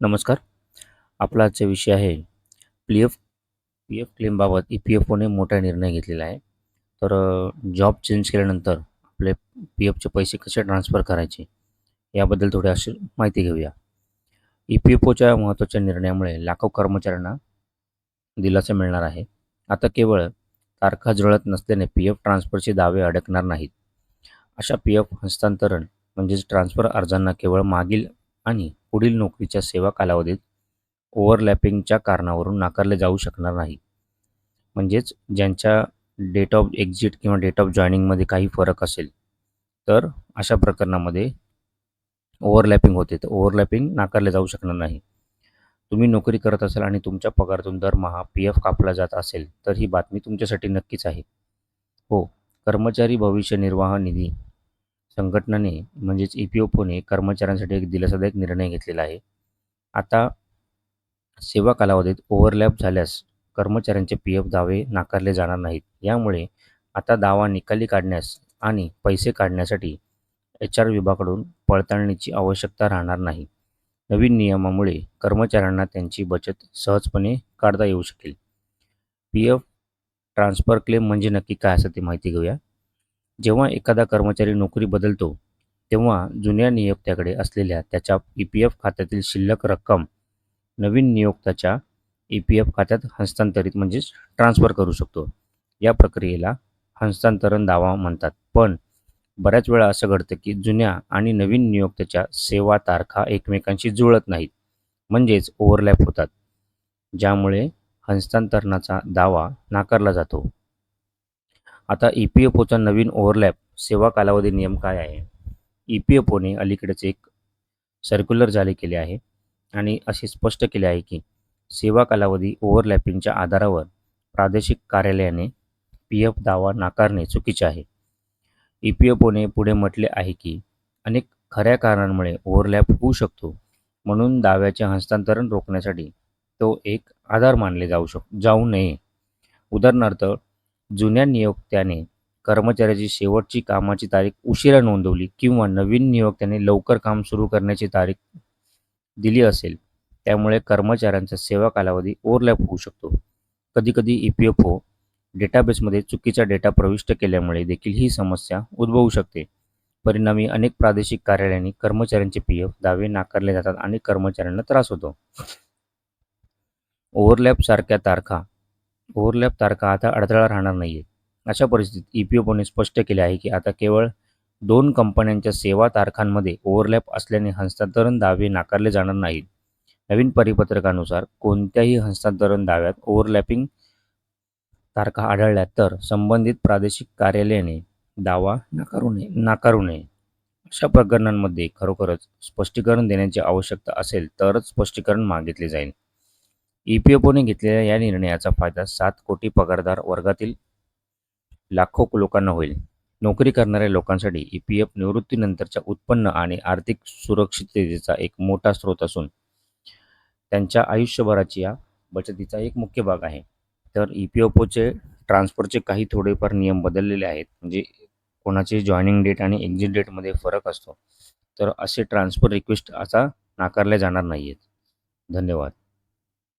नमस्कार. आपला आजचा विषय आहे पी एफ पी एफ क्लेमबाबत. ई पी एफ ओने मोठा निर्णय घेतलेला आहे. तर जॉब चेंज केल्यानंतर आपले पी एफचे पैसे कसे ट्रान्सफर करायचे याबद्दल थोडी अशी माहिती घेऊया. ई पी एफ ओच्या महत्त्वाच्या निर्णयामुळे लाखो कर्मचाऱ्यांना दिलासा मिळणार आहे. आता केवळ तारखा जुळत नसल्याने पी एफ ट्रान्सफरचे दावे अडकणार नाहीत. अशा पी एफ हस्तांतरण म्हणजेच ट्रान्सफर अर्जांना केवळ मागील आणि पुढील नोकरीच्या सेवा कालावधीत ओव्हरलॅपिंगच्या कारणावरून नाकारले जाऊ शकणार नाही. म्हणजेच ज्यांच्या डेट ऑफ एक्झिट किंवा डेट ऑफ जॉईनिंगमध्ये काही फरक असेल तर अशा प्रकरणामध्ये ओव्हरलॅपिंग होते. तर ओव्हरलॅपिंग नाकारले जाऊ शकणार नाही. तुम्ही नोकरी करत असाल आणि तुमच्या पगारातून दरमहा पी एफ कापला जात असेल तर ही बातमी तुमच्यासाठी नक्कीच आहे. हो कर्मचारी भविष्य निर्वाह निधी संघटनाने म्हणजेच ई पी ओने कर्मचाऱ्यांसाठी एक दिलासादायक निर्णय घेतलेला आहे. आता सेवा कालावधीत ओव्हरलॅप झाल्यास कर्मचाऱ्यांचे पी एफ दावे नाकारले जाणार नाहीत. यामुळे आता दावा निकाली काढण्यास आणि पैसे काढण्यासाठी एच आर विभागाकडून पडताळणीची आवश्यकता राहणार नाही. नवीन नियमामुळे कर्मचाऱ्यांना त्यांची बचत सहजपणे काढता येऊ शकेल. पी एफ ट्रान्सफर क्लेम म्हणजे नक्की काय असं ते माहिती घेऊया. जेव्हा एखादा कर्मचारी नोकरी बदलतो तेव्हा जुन्या नियोक्त्याकडे असलेल्या त्याच्या ई पी एफ खात्यातील शिल्लक रक्कम नवीन नियोक्त्याच्या ई पी एफ खात्यात हस्तांतरित म्हणजेच ट्रान्सफर करू शकतो. या प्रक्रियेला हस्तांतरण दावा म्हणतात. पण बऱ्याच वेळा असं घडतं की जुन्या आणि नवीन नियोक्त्याच्या सेवा तारखा एकमेकांशी जुळत नाहीत म्हणजेच ओव्हरलॅप होतात ज्यामुळे हस्तांतरणाचा दावा नाकारला जातो. आता ई पी एफ ओचा नवीन ओव्हरलॅप सेवा कालावधी नियम काय आहे? ई पी एफ ओने अलीकडेच एक सर्क्युलर जारी केले आहे आणि असे स्पष्ट केले आहे की सेवा कालावधी ओव्हरलॅपिंगच्या आधारावर प्रादेशिक कार्यालयाने पी एफ दावा नाकारणे चुकीचे आहे. ई पी एफ ओने पुढे म्हटले आहे की अनेक खऱ्या कारणांमुळे ओव्हरलॅप होऊ शकतो म्हणून दाव्याचे हस्तांतरण रोखण्यासाठी तो एक आधार मानले जाऊ शक जाऊ नये. उदाहरणार्थ जुन्या नियोक्त्याने कर्मचाऱ्याची शेवटची कामाची तारीख उशिरा नोंदवली किंवा नवीन नियोक्त्याने लवकर काम सुरू करण्याची तारीख दिली असेल त्यामुळे कर्मचाऱ्यांचा सेवा कालावधी ओव्हरलॅप होऊ शकतो. कधीकधी ई पी एफ ओ डेटाबेसमध्ये चुकीचा डेटा प्रविष्ट केल्यामुळे देखील ही समस्या उद्भवू शकते. परिणामी अनेक प्रादेशिक कार्यालयांनी कर्मचाऱ्यांचे पी एफ दावे नाकारले जातात आणि कर्मचाऱ्यांना त्रास होतो. ओव्हरलॅप सारख्या तारखा ओव्हरलॅप तारखा आता अडथळा राहणार नाही आहे अशा परिस्थितीत ई पी एफ ओने स्पष्ट केले आहे की आता केवळ दोन कंपन्यांच्या सेवा तारखांमध्ये ओव्हरलॅप असल्याने हस्तांतरण दावे नाकारले जाणार नाहीत. नवीन परिपत्रकानुसार कोणत्याही हस्तांतरण दाव्यात ओव्हरलॅपिंग तारखा आढळल्या तर संबंधित प्रादेशिक कार्यालयाने दावा नाकारू नये नाकारू नये. अशा प्रकरणांमध्ये खरोखरच स्पष्टीकरण देण्याची आवश्यकता असेल तरच स्पष्टीकरण मागितले जाईल. ई पी एफ ओने घेतलेल्या या निर्णयाचा फायदा सात कोटी पगारदार वर्गातील लाखो लोकांना होईल. नोकरी करणाऱ्या लोकांसाठी ई पी एफ निवृत्तीनंतरच्या उत्पन्न आणि आर्थिक सुरक्षिततेचा एक मोठा स्रोत असून त्यांच्या आयुष्यभराची या बचतीचा एक मुख्य भाग आहे. तर ई पी एफ ओचे ट्रान्सफरचे काही थोडेफार नियम बदललेले आहेत. म्हणजे कोणाचे जॉईनिंग डेट आणि एक्झिट डेटमध्ये फरक असतो. तर असे ट्रान्सफर रिक्वेस्ट आता नाकारले जाणार नाही आहेत धन्यवाद.